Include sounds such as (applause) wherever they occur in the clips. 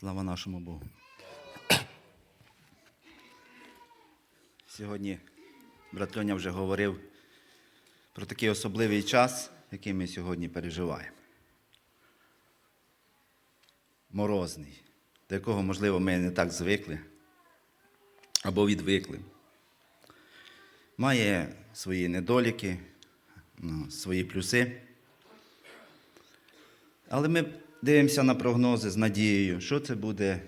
Слава нашому Богу. Сьогодні брат Льоня вже говорив про такий особливий час, який ми сьогодні переживаємо. Морозний, до якого, можливо, ми не так звикли або відвикли. Має свої недоліки, ну, свої плюси. Але ми дивимося на прогнози з надією, що це буде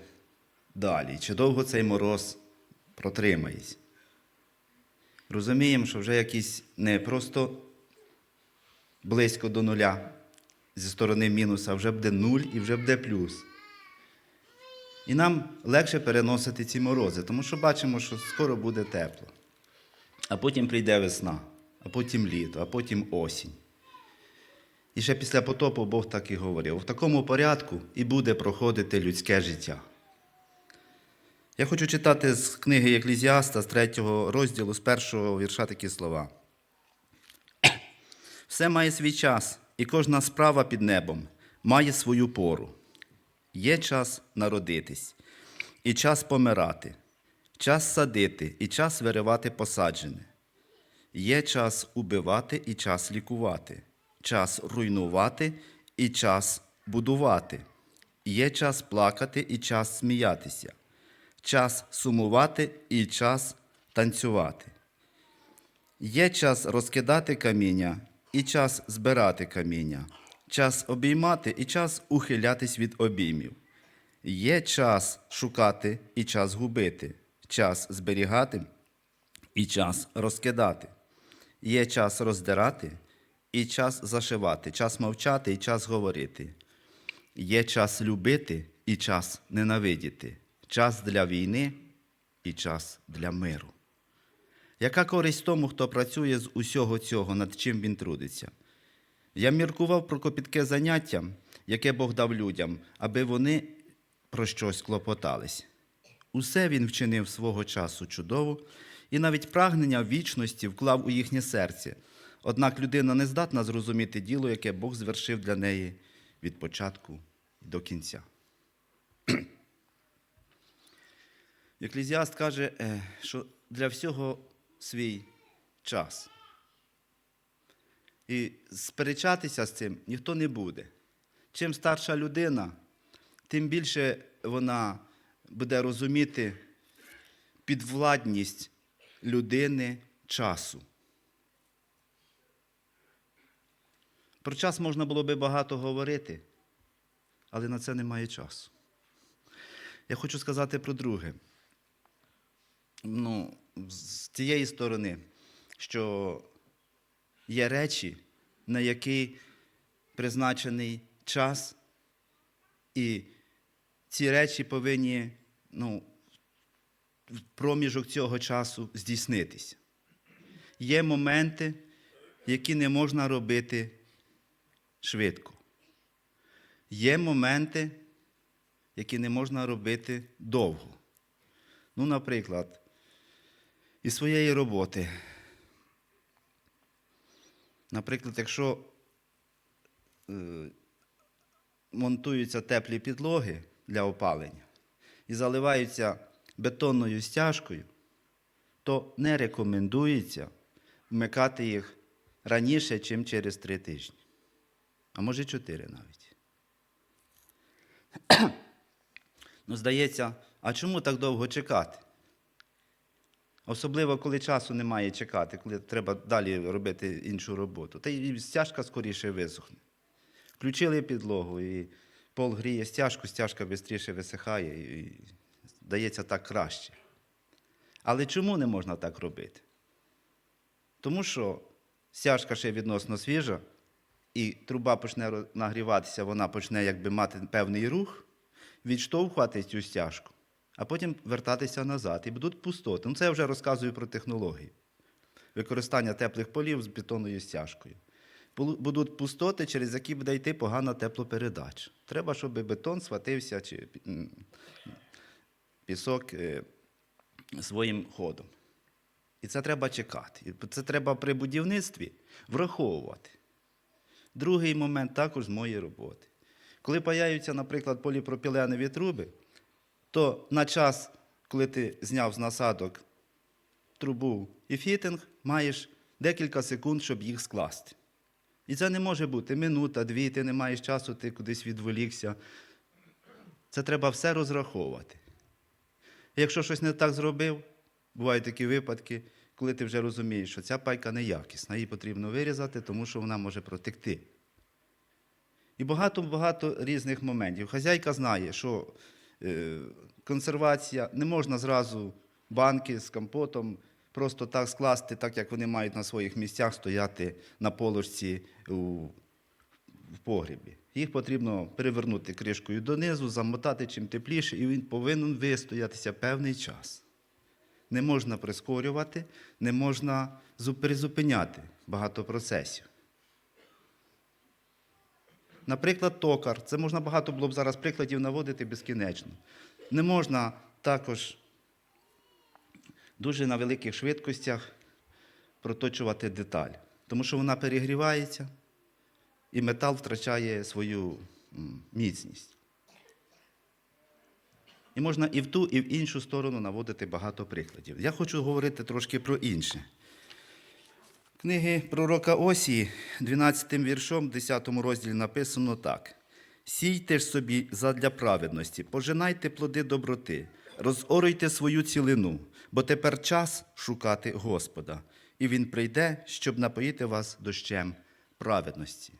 далі, чи довго цей мороз протримається. Розуміємо, що вже якийсь не просто близько до нуля зі сторони мінуса, а вже буде нуль і вже буде плюс. І нам легше переносити ці морози, тому що бачимо, що скоро буде тепло. А потім прийде весна, а потім літо, а потім осінь. І ще після потопу Бог так і говорив: в такому порядку і буде проходити людське життя. Я хочу читати з книги Еклізіаста з третього розділу, з першого вірша такі слова. Все має свій час, і кожна справа під небом має свою пору. Є час народитись, і час помирати, час садити, і час виривати посаджене. Є час убивати і час лікувати, час руйнувати і час будувати. Є час плакати і час сміятися, час сумувати і час танцювати. Є час розкидати каміння і час збирати каміння, час обіймати і час ухилятись від обіймів. Є час шукати і час губити, час зберігати і час розкидати. Є час роздирати і час зашивати, час мовчати і час говорити. Є час любити і час ненавидіти, час для війни і час для миру. Яка користь тому, хто працює з усього цього, над чим він трудиться? Я міркував про копітке заняття, яке Бог дав людям, аби вони про щось клопотались. Усе він вчинив свого часу чудово, і навіть прагнення вічності вклав у їхнє серце. Однак людина не здатна зрозуміти діло, яке Бог звершив для неї від початку до кінця. (clears throat) Еклезіаст каже, е, що для всього свій час. І сперечатися з цим ніхто не буде. Чим старша людина, тим більше вона буде розуміти підвладність людини часу. Про час можна було би багато говорити, але на це немає часу. Я хочу сказати про друге. Ну, з тієї сторони, що є речі, на які призначений час, і ці речі повинні ну, в проміжок цього часу здійснитися. Є моменти, які не можна робити швидко. Є моменти, які не можна робити довго. Ну, наприклад, із своєї роботи. Наприклад, якщо е, монтуються теплі підлоги для опалення і заливаються бетонною стяжкою, то не рекомендується вмикати їх раніше, ніж через три тижні. А може чотири навіть. (clears throat) ну, здається, а чому так довго чекати? Особливо, коли часу немає чекати, коли треба далі робити іншу роботу. Та й стяжка скоріше висохне. Включили підлогу, і пол гріє стяжку, стяжка швидше висихає, і здається так краще. Але чому не можна так робити? Тому що стяжка ще відносно свіжа, і труба почне нагріватися, вона почне якби мати певний рух, відштовхувати цю стяжку, а потім вертатися назад. І будуть пустоти. Ну, це я вже розказую про технології. Використання теплих полів з бетонною стяжкою. Будуть пустоти, через які буде йти погана теплопередача. Треба, щоб бетон схватився чи пісок е, своїм ходом. І це треба чекати. Це треба при будівництві враховувати. Другий момент також з моєї роботи. Коли паяються, наприклад, поліпропіленові труби, то на час, коли ти зняв з насадок трубу і фітинг, маєш декілька секунд, щоб їх скласти. І це не може бути минута, дві, ти не маєш часу, ти кудись відволікся. Це треба все розраховувати. Якщо щось не так зробив, бувають такі випадки, коли ти вже розумієш, що ця пайка неякісна, її потрібно вирізати, тому що вона може протекти. І багато-багато різних моментів. Хазяйка знає, що е, консервація не можна зразу банки з компотом просто так скласти, так як вони мають на своїх місцях стояти на полочці у, в погрібі. Їх потрібно перевернути кришкою донизу, замотати чим тепліше, і він повинен вистоятися певний час. Не можна прискорювати, не можна зу- перезупиняти багато процесів. Наприклад, токар. Це можна багато було б зараз прикладів наводити безкінечно. Не можна також дуже на великих швидкостях проточувати деталь, тому що вона перегрівається, і метал втрачає свою міцність. І можна і в ту, і в іншу сторону наводити багато прикладів. Я хочу говорити трошки про інше. Книги пророка Осії, 12 віршом, 10 розділі написано так: Сійте ж собі задля праведності, пожинайте плоди доброти, розоруйте свою цілину, бо тепер час шукати Господа, і Він прийде, щоб напоїти вас дощем праведності.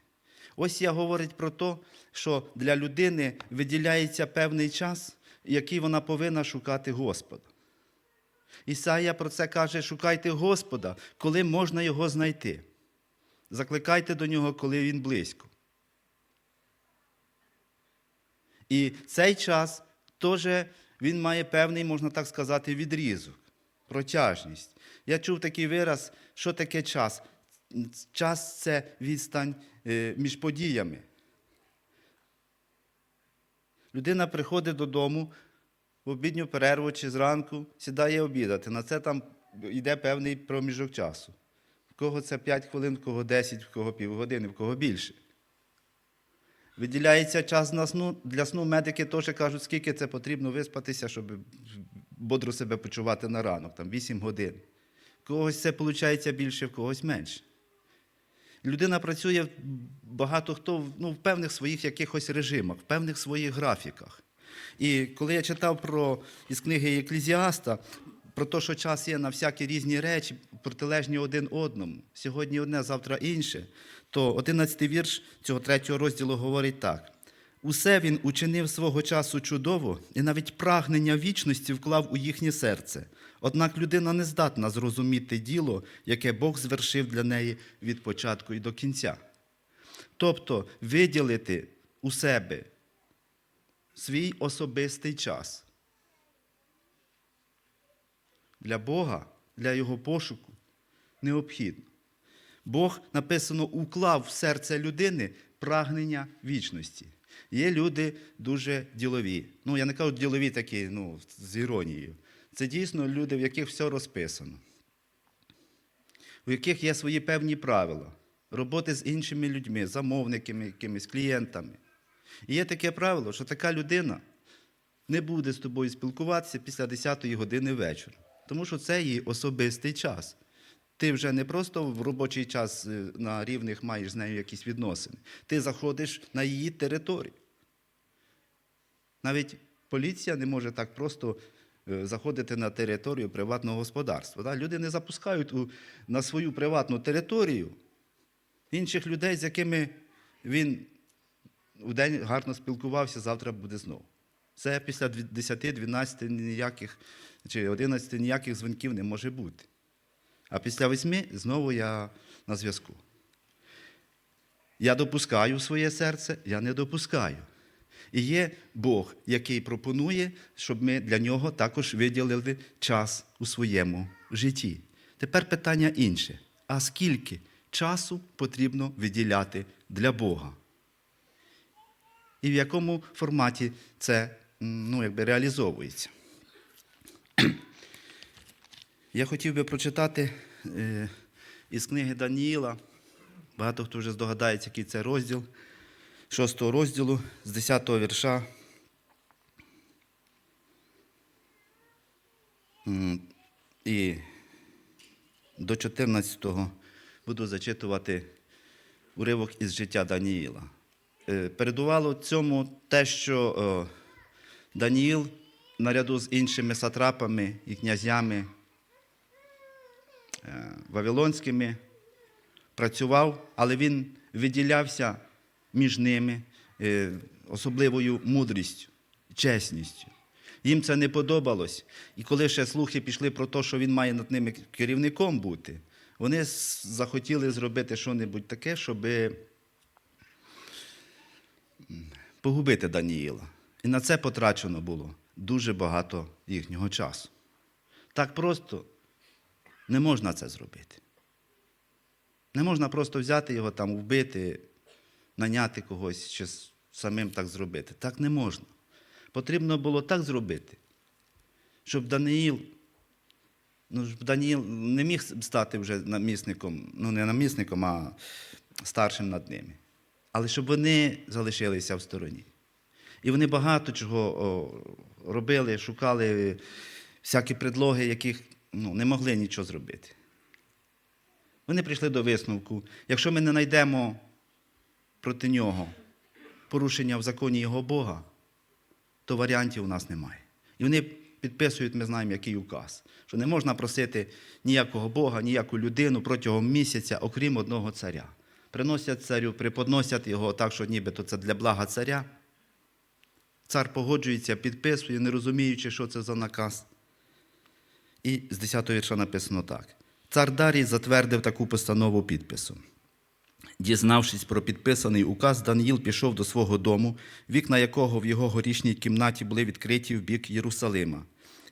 Ось я говорить про те, що для людини виділяється певний час, який вона повинна шукати Господа. Ісая про це каже: шукайте Господа, коли можна його знайти. Закликайте до нього, коли він близько. І цей час теж він має певний, можна так сказати, відрізок, протяжність. Я чув такий вираз, що таке час. Час це відстань е, між подіями. Людина приходить додому в обідню перерву чи зранку, сідає обідати. На це там йде певний проміжок часу. В кого це 5 хвилин, в кого 10, в кого півгодини, в кого більше. Виділяється час на сну. Для сну медики теж кажуть, скільки це потрібно виспатися, щоб бодро себе почувати на ранок, там 8 годин. В когось це виходить більше, в когось менше. Людина працює багато хто ну, в певних своїх якихось режимах, в певних своїх графіках. І коли я читав про із книги Еклезіаста, про те, що час є на всякі різні речі, протилежні один одному, сьогодні одне, завтра інше, то 11 вірш цього третього розділу говорить так. Усе він учинив свого часу чудово, і навіть прагнення вічності вклав у їхнє серце. Однак людина не здатна зрозуміти діло, яке Бог звершив для неї від початку і до кінця. Тобто виділити у себе свій особистий час для Бога, для Його пошуку необхідно. Бог написано уклав в серце людини прагнення вічності. Є люди дуже ділові. Ну, я не кажу ділові такі, ну, з іронією. Це дійсно люди, в яких все розписано, у яких є свої певні правила, роботи з іншими людьми, замовниками, якимись клієнтами. І є таке правило, що така людина не буде з тобою спілкуватися після 10-ї години вечора, тому що це її особистий час. Ти вже не просто в робочий час е, на рівних маєш з нею якісь відносини. Ти заходиш на її територію. Навіть поліція не може так просто е, заходити на територію приватного господарства. Да? Люди не запускають на свою приватну територію інших людей, з якими він у день гарно спілкувався, завтра буде знову. Це після 10-12 ніяких чи 11 ніяких дзвінків не може бути. А після восьми знову я на зв'язку. Я допускаю своє серце, я не допускаю. І є Бог, який пропонує, щоб ми для нього також виділили час у своєму житті. Тепер питання інше: а скільки часу потрібно виділяти для Бога? І в якому форматі це ну, якби, реалізовується? (clears throat) Я хотів би прочитати е, із книги Даніїла. Багато хто вже здогадається, який це розділ. 6 розділу з 10 вірша. І до 14-го буду зачитувати уривок із життя Даніїла. Е, Передувало цьому те, що е, Даніїл наряду з іншими сатрапами і князями е, вавилонськими працював, але він виділявся між ними е, особливою мудрістю, чесністю. Їм це не подобалось. І коли ще слухи пішли про те, що він має над ними керівником бути, вони захотіли зробити щось таке, щоб погубити Даніїла. І на це потрачено було дуже багато їхнього часу. Так просто не можна це зробити. Не можна просто взяти його там, вбити, наняти когось чи самим так зробити. Так не можна. Потрібно було так зробити, щоб Даниїл, ну, щоб Даниїл не міг стати вже намісником, ну не намісником, а старшим над ними. Але щоб вони залишилися в стороні. І вони багато чого робили, шукали всякі предлоги, яких ну, не могли нічого зробити. Вони прийшли до висновку. Якщо ми не знайдемо проти нього порушення в законі його Бога, то варіантів у нас немає. І вони підписують, ми знаємо, який указ, що не можна просити ніякого Бога, ніяку людину протягом місяця, окрім одного царя. Приносять царю, преподносять його так, що нібито це для блага царя. Цар погоджується, підписує, не розуміючи, що це за наказ. І з 10 вірша написано так. Цар Дарій затвердив таку постанову підписом. Дізнавшись про підписаний указ, Даниїл пішов до свого дому, вікна якого в його горішній кімнаті були відкриті в бік Єрусалима.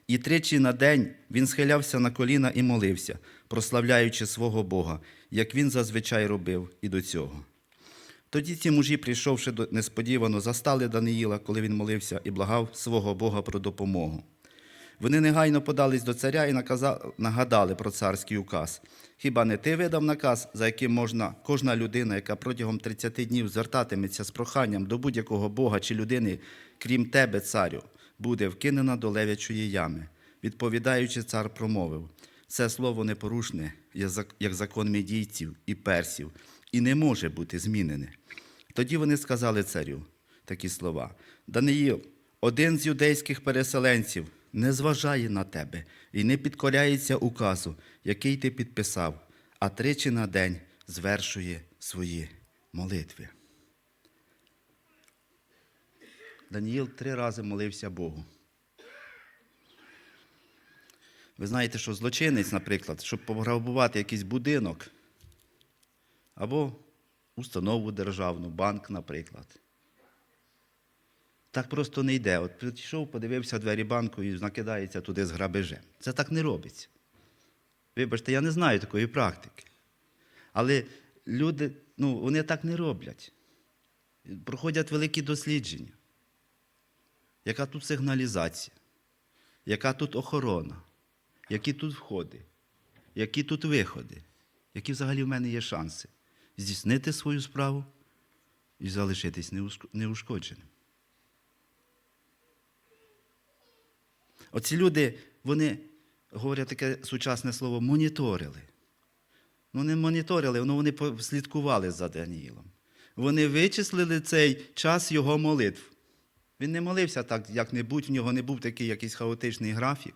І тричі на день він схилявся на коліна і молився, прославляючи свого Бога, як він зазвичай робив і до цього. Тоді ці мужі, прийшовши несподівано, застали Даниїла, коли він молився і благав свого Бога про допомогу. Вони негайно подались до царя і нагадали про царський указ. Хіба не ти видав наказ, за яким можна кожна людина, яка протягом 30 днів звертатиметься з проханням до будь-якого Бога чи людини, крім тебе, царю, буде вкинена до левячої ями? Відповідаючи, цар промовив: це слово непорушне, як закон медійців і персів, і не може бути змінене. Тоді вони сказали царю такі слова: Даниїл, один з юдейських переселенців, не зважає на тебе і не підкоряється указу, який ти підписав, а тричі на день звершує свої молитви. Даніїл три рази молився Богу. Ви знаєте, що злочинець, наприклад, щоб пограбувати якийсь будинок або установу державну, банк, наприклад. Так просто не йде. От підійшов, подивився двері банку і накидається туди з грабежем. Це так не робиться. Вибачте, я не знаю такої практики. Але люди, ну, вони так не роблять. Проходять великі дослідження. Яка тут сигналізація? Яка тут охорона? Які тут входи? Які тут виходи? Які взагалі в мене є шанси здійснити свою справу і залишитись неушкодженим? Оці люди, вони, говорять таке сучасне слово, моніторили. Ну, не моніторили, ну вони слідкували за Даніїлом. Вони вичислили цей час його молитв. Він не молився так, як-небудь, в нього не був такий якийсь хаотичний графік.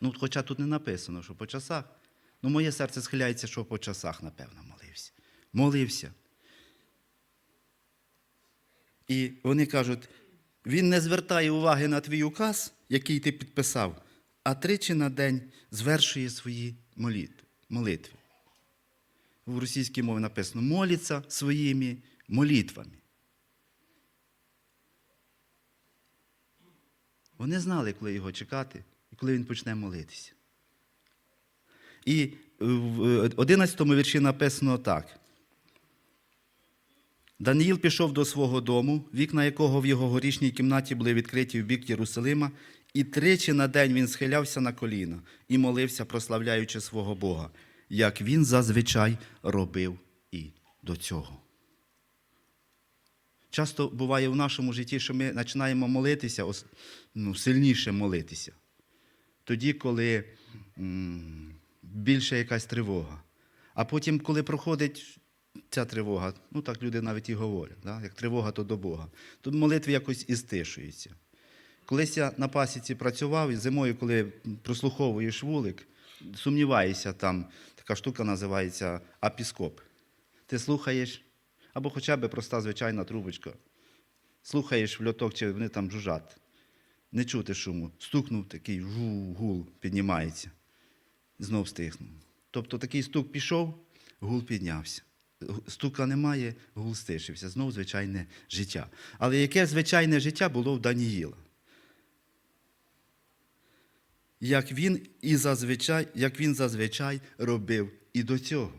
Ну, хоча тут не написано, що по часах. Ну, моє серце схиляється, що по часах, напевно, молився. Молився. І вони кажуть, він не звертає уваги на твій указ, який ти підписав, а тричі на день звершує свої молитви. В російській мові написано молиться своїми молитвами. Вони знали, коли його чекати і коли він почне молитися. І в 11 вірші написано так. Даниїл пішов до свого дому, вікна якого в його горішній кімнаті були відкриті в бік Єрусалима, і тричі на день він схилявся на коліна і молився, прославляючи свого Бога, як він зазвичай робив і до цього. Часто буває в нашому житті, що ми починаємо молитися, ну, сильніше молитися. Тоді, коли м, більше якась тривога. А потім, коли проходить ця тривога, ну так люди навіть і говорять, да? як тривога, то до Бога, то молитви якось і стишуються. Колись я на пасіці працював, і зимою, коли прослуховуєш вулик, сумніваєшся, там така штука називається апіскоп. Ти слухаєш, або хоча б проста звичайна трубочка. Слухаєш в льоток, чи вони там жужжать. Не чути шуму. Стукнув такий гул піднімається. Знов стихнув. Тобто такий стук пішов, гул піднявся. Стука немає, гул стишився. Знов звичайне життя. Але яке звичайне життя було в Даніїла? Як він і зазвичай, як він зазвичай робив і до цього.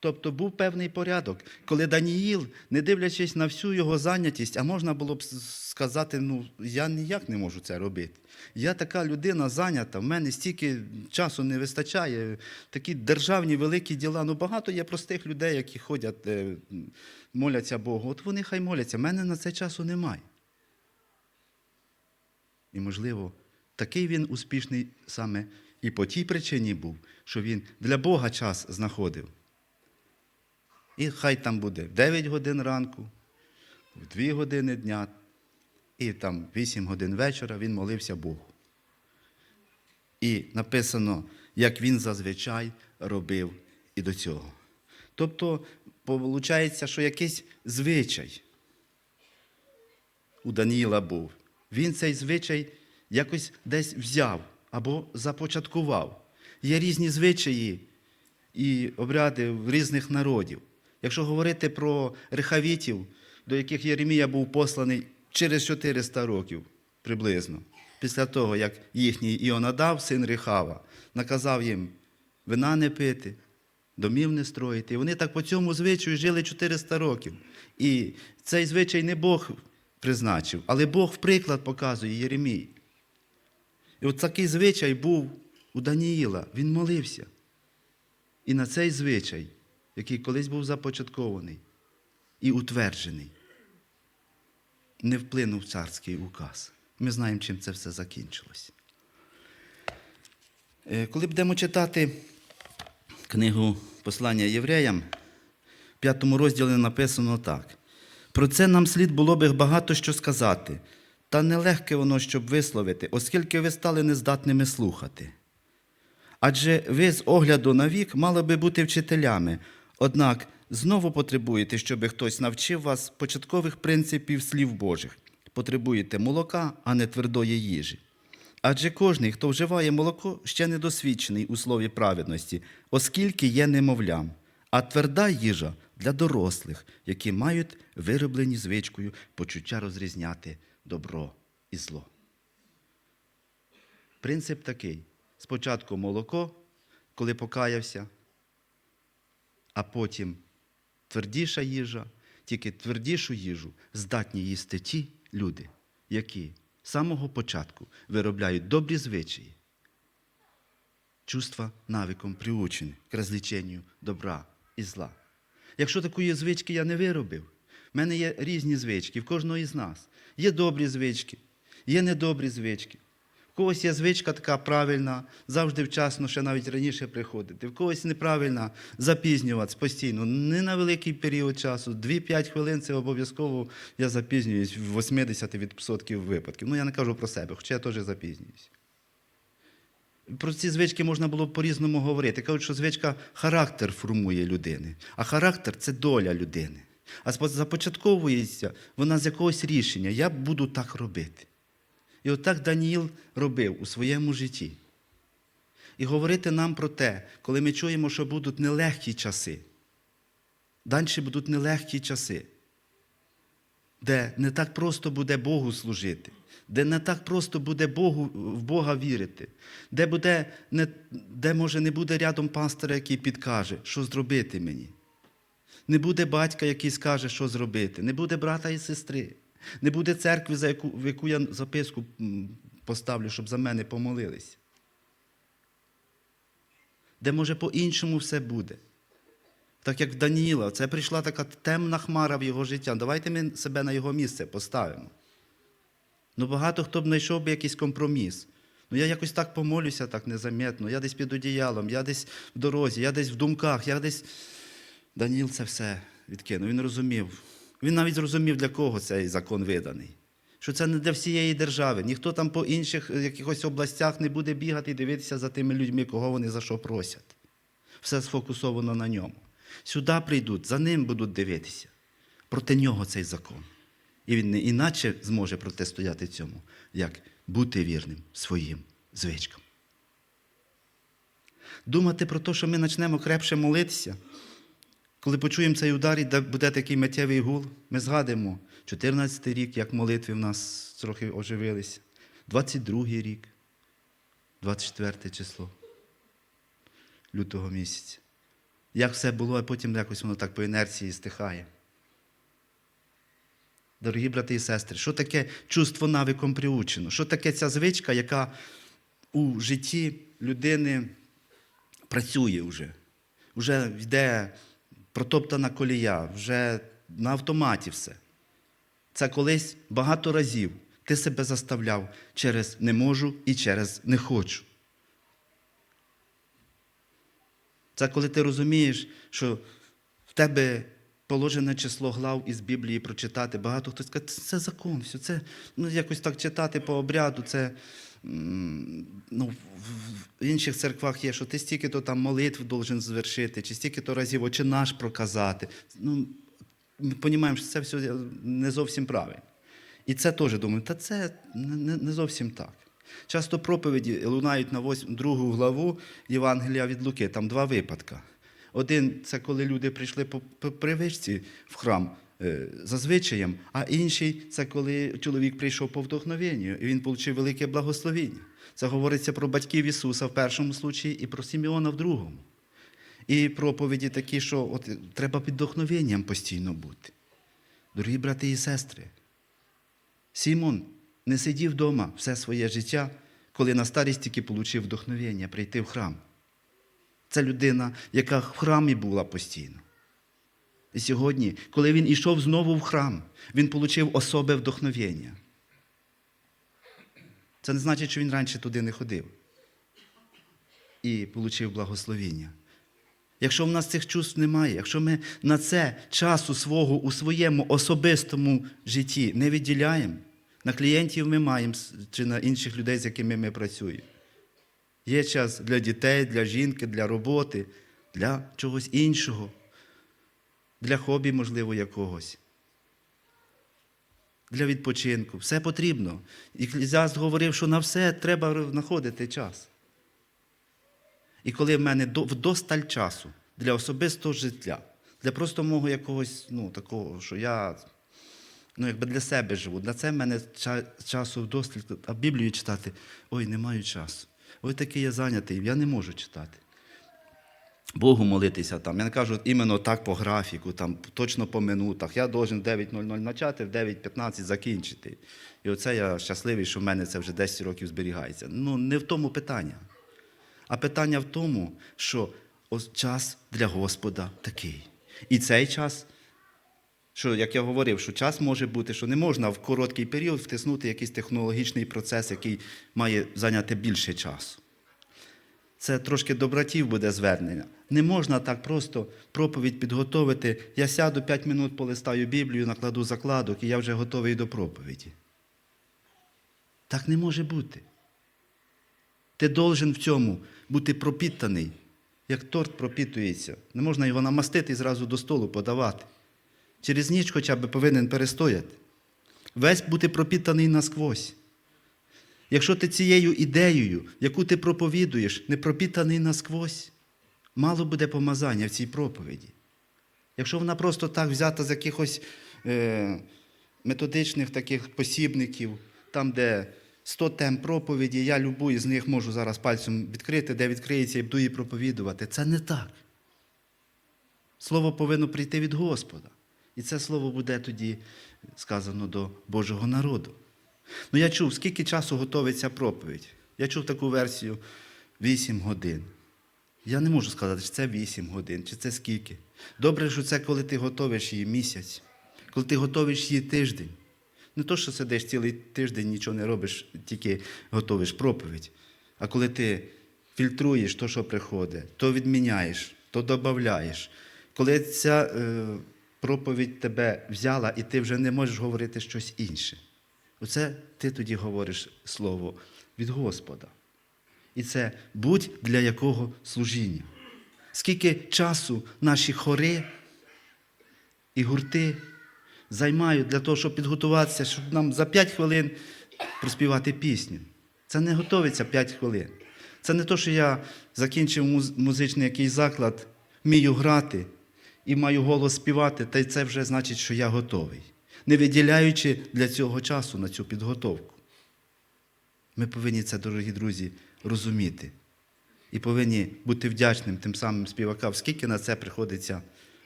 Тобто був певний порядок, коли Даніїл, не дивлячись на всю його зайнятість, а можна було б сказати, ну я ніяк не можу це робити. Я така людина зайнята, в мене стільки часу не вистачає, такі державні великі діла. Ну багато є простих людей, які ходять, е, моляться Богу. От вони хай моляться. в мене на це часу немає. І, можливо, такий він успішний саме і по тій причині був, що він для Бога час знаходив. І хай там буде в 9 годин ранку, в 2 години дня, і там 8 годин вечора він молився Богу. І написано, як він зазвичай робив і до цього. Тобто, виходить, що якийсь звичай у Даніїла був. Він цей звичай якось десь взяв або започаткував. Є різні звичаї і обряди в різних народів. Якщо говорити про рехавітів, до яких Єремія був посланий через 400 років приблизно, після того, як їхній Іонадав, син Рехава, наказав їм вина не пити, домів не строїти. І вони так по цьому звичаю жили 400 років. І цей звичай не Бог призначив, але Бог в приклад показує Єремії. І от такий звичай був у Даніїла. Він молився. І на цей звичай, який колись був започаткований і утверджений, не вплинув царський указ. Ми знаємо, чим це все закінчилось. Е, Коли будемо читати книгу Послання євреям, в п'ятому розділі написано так. Про це нам слід було би багато що сказати, та нелегке воно, щоб висловити, оскільки ви стали нездатними слухати. Адже ви з огляду на вік мали би бути вчителями, однак знову потребуєте, щоб хтось навчив вас початкових принципів слів Божих. Потребуєте молока, а не твердої їжі. Адже кожний, хто вживає молоко, ще недосвідчений у слові праведності, оскільки є немовлям, а тверда їжа для дорослих, які мають вироблені звичкою почуття розрізняти добро і зло. Принцип такий: спочатку молоко, коли покаявся, а потім твердіша їжа, тільки твердішу їжу здатні їсти ті люди, які з самого початку виробляють добрі звичаї, чувства навиком приучені к розліченню добра і зла. Якщо такої звички я не виробив, в мене є різні звички, в кожного із нас. Є добрі звички, є недобрі звички. Когось є звичка така правильна, завжди вчасно, ще навіть раніше приходити. В когось неправильна запізнюватися постійно, не на великий період часу. 2-5 хвилин це обов'язково я запізнююсь в 80% випадків. Ну, я не кажу про себе, хоча я теж запізнююсь. Про ці звички можна було по-різному говорити. Кажуть, що звичка характер формує людини, а характер це доля людини. А започатковується вона з якогось рішення. Я буду так робити. І отак Даніїл робив у своєму житті. І говорити нам про те, коли ми чуємо, що будуть нелегкі часи. Далі будуть нелегкі часи, де не так просто буде Богу служити, де не так просто буде Богу, в Бога вірити, де, буде, не, де може не буде рядом пастора, який підкаже, що зробити мені. Не буде батька, який скаже, що зробити, не буде брата і сестри, не буде церкви, за яку, в яку я записку поставлю, щоб за мене помолились. Де може по-іншому все буде. Так як в Даніїла, це прийшла така темна хмара в його життя. Давайте ми себе на його місце поставимо. Ну, багато хто б знайшов би якийсь компроміс. Ну, я якось так помолюся, так незаметно. Я десь під одіялом, я десь в дорозі, я десь в думках, я десь. Даніл це все відкинув. Він розумів. Він навіть зрозумів, для кого цей закон виданий. Що це не для всієї держави. Ніхто там по інших е, якихось областях не буде бігати і дивитися за тими людьми, кого вони за що просять. Все сфокусовано на ньому. Сюди прийдуть, за ним будуть дивитися. Проти нього цей закон. І він не іначе зможе протистояти цьому, як бути вірним своїм звичкам. Думати про те, що ми почнемо крепше молитися, коли почуємо цей удар, і буде такий миттєвий гул, ми згадуємо 14 й рік, як молитви в нас трохи оживилися, 22 рік, 24 число лютого місяця. Як все було, а потім якось воно так по інерції стихає. Дорогі брати і сестри, що таке чувство навиком приучено? Що таке ця звичка, яка у житті людини працює вже? Вже йде протоптана колія, вже на автоматі все. Це колись багато разів ти себе заставляв через не можу і через не хочу. Це коли ти розумієш, що в тебе положене число глав із Біблії прочитати. Багато хто скаже, це закон, все, це ну, якось так читати по обряду, це ну, в- інших церквах є, що ти стільки-то там молитв должен звершити, чи стільки-то разів очі наш проказати. Ну, ми розуміємо, що це все не зовсім правильно. І це теж думаю, та це не, зовсім так. Часто проповіді лунають на 8, другу главу Євангелія від Луки, там два випадки. Один це коли люди прийшли по, привичці в храм за звичаєм, а інший це коли чоловік прийшов по вдохновенню, і він отримав велике благословіння. Це говориться про батьків Ісуса в першому случаї і про Сімеона в другому. І проповіді такі, що от, треба під вдохновенням постійно бути. Дорогі брати і сестри, Сімон не сидів вдома все своє життя, коли на старість тільки отримав вдохновення прийти в храм. Це людина, яка в храмі була постійно. Сьогодні, коли він ішов знову в храм, він отримав особе вдохновення. Це не значить, що він раніше туди не ходив і отримав благословення. Якщо в нас цих чувств немає, якщо ми на це часу свого у своєму особистому житті не виділяємо, на клієнтів ми маємо чи на інших людей, з якими ми працюємо. Є час для дітей, для жінки, для роботи, для чогось іншого, для хобі, можливо, якогось. Для відпочинку. Все потрібно. І Еклезіаст говорив, що на все треба знаходити час. І коли в мене вдосталь часу для особистого життя, для просто мого якогось, ну, такого, що я ну, якби для себе живу, для це в мене часу вдосталь, а Біблію читати, ой, не маю часу. Ой, такий я зайнятий, я не можу читати. Богу молитися там. Я не кажу іменно так по графіку, там, точно по минутах. Я должен в 9.00 почати, в 9.15 закінчити. І оце я щасливий, що в мене це вже 10 років зберігається. Ну, не в тому питання. А питання в тому, що ось час для Господа такий. І цей час, що, як я говорив, що час може бути, що не можна в короткий період втиснути якийсь технологічний процес, який має зайняти більше часу. Це трошки до братів буде звернення. Не можна так просто проповідь підготовити. Я сяду 5 минут, полистаю Біблію, накладу закладок, і я вже готовий до проповіді. Так не може бути. Ти должен в цьому бути пропітаний, як торт пропітується. Не можна його намастити і зразу до столу подавати. Через ніч хоча б повинен перестояти. Весь бути пропітаний насквозь. Якщо ти цією ідеєю, яку ти проповідуєш, не пропітаний насквозь, мало буде помазання в цій проповіді. Якщо вона просто так взята з якихось е, методичних таких посібників, там, де 100 тем проповіді, я любу із них можу зараз пальцем відкрити, де відкриється і буду її проповідувати. Це не так. Слово повинно прийти від Господа. І це слово буде тоді сказано до Божого народу. Ну, я чув, скільки часу готовиться проповідь. Я чув таку версію 8 годин. Я не можу сказати, чи це 8 годин, чи це скільки. Добре, що це коли ти готовиш її місяць, коли ти готовиш її тиждень. Не то, що сидиш цілий тиждень, нічого не робиш, тільки готовиш проповідь. А коли ти фільтруєш то, що приходить, то відміняєш, то додаєш. Коли ця е, проповідь тебе взяла, і ти вже не можеш говорити щось інше. Оце ти тоді говориш слово від Господа. І це будь для якого служіння. Скільки часу наші хори і гурти займають для того, щоб підготуватися, щоб нам за 5 хвилин проспівати пісню. Це не готовиться 5 хвилин. Це не то, що я закінчив музичний якийсь заклад, вмію грати і маю голос співати, та й це вже значить, що я готовий, не виділяючи для цього часу на цю підготовку. Ми повинні це, дорогі друзі, розуміти. І повинні бути вдячним тим самим співакам, скільки на це приходиться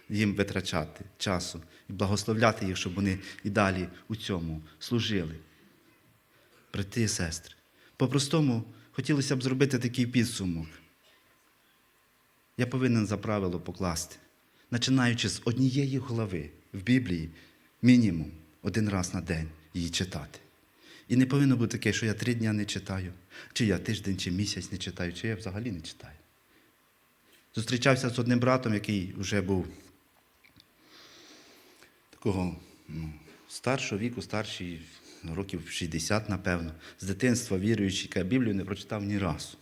їм витрачати часу і благословляти їх, щоб вони і далі у цьому служили. Брати і сестри, по-простому хотілося б зробити такий підсумок. Я повинен за правило покласти, починаючи з однієї глави в Біблії, мінімум один раз на день її читати. І не повинно бути таке, що я три дня не читаю, чи я тиждень, чи місяць не читаю, чи я взагалі не читаю. Зустрічався з одним братом, який вже був такого ну, старшого віку, старший, років 60, напевно, з дитинства віруючий, яка Біблію не прочитав ні разу.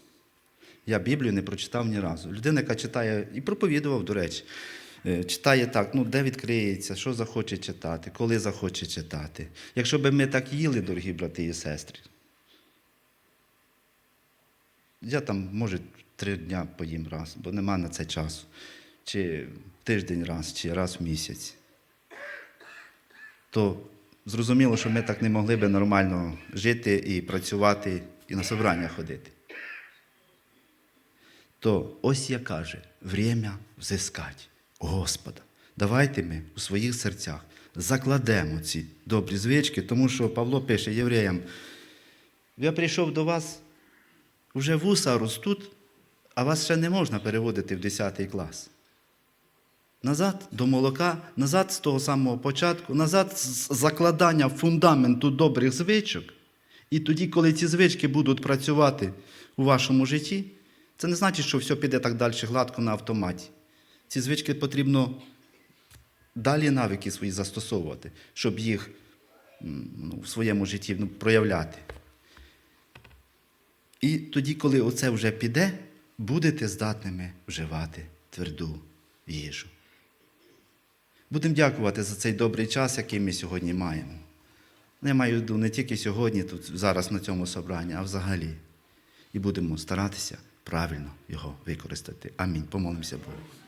Я Біблію не прочитав ні разу. Людина, яка читає, і проповідував, до речі, читає так, ну де відкриється, що захоче читати, коли захоче читати. Якщо б ми так їли, дорогі брати і сестри, я там, може, три дня поїм раз, бо нема на це часу. Чи тиждень раз, чи раз в місяць. То зрозуміло, що ми так не могли би нормально жити і працювати, і на собрання ходити. То ось я каже, время взискать Господа. Давайте ми у своїх серцях закладемо ці добрі звички, тому що Павло пише євреям, я прийшов до вас, вже вуса ростуть, а вас ще не можна переводити в 10 клас. Назад до молока, назад з того самого початку, назад з закладання фундаменту добрих звичок. І тоді, коли ці звички будуть працювати у вашому житті, це не значить, що все піде так далі гладко на автоматі. Ці звички потрібно далі навики свої застосовувати, щоб їх ну, в своєму житті ну, проявляти. І тоді, коли оце вже піде, будете здатними вживати тверду їжу. Будемо дякувати за цей добрий час, який ми сьогодні маємо. Я маю в не тільки сьогодні, тут, зараз на цьому собранні, а взагалі. І будемо старатися правильно його використати. Амінь. Помолимося Богу.